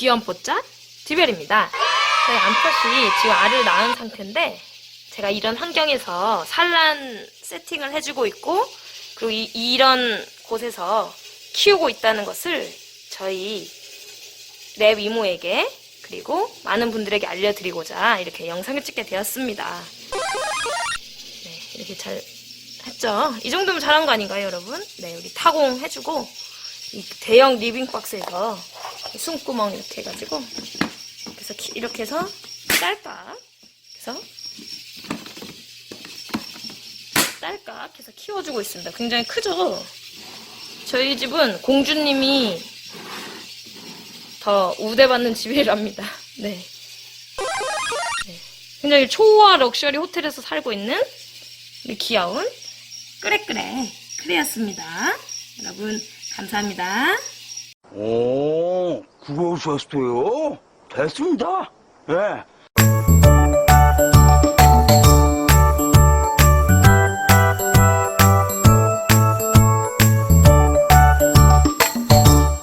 귀염뽀짝 디별입니다. 저희 암컷이 지금 알을 낳은 상태인데 제가 이런 환경에서 산란 세팅을 해주고 있고 그리고 이, 이런 곳에서 키우고 있다는 것을 저희 랩 이모에게 그리고 많은 분들에게 알려드리고자 이렇게 영상을 찍게 되었습니다. 네, 이렇게 잘 했죠? 이 정도면 잘한 거 아닌가요, 여러분? 네, 우리 타공 해주고 이 대형 리빙 박스에서 숨구멍 이렇게 해가지고 그래서 키- 이렇게 해서 딸깍 그래서 딸깍 해서 키워주고 있습니다. 굉장히 크죠? 저희 집은 공주님이 더 우대받는 집이랍니다. 네. 네. 굉장히 초호화 럭셔리 호텔에서 살고 있는 우리 귀여운 꾸레꾸레 크레였습니다. 여러분 감사합니다. 오, 그러셨어요? 됐습니다. 예,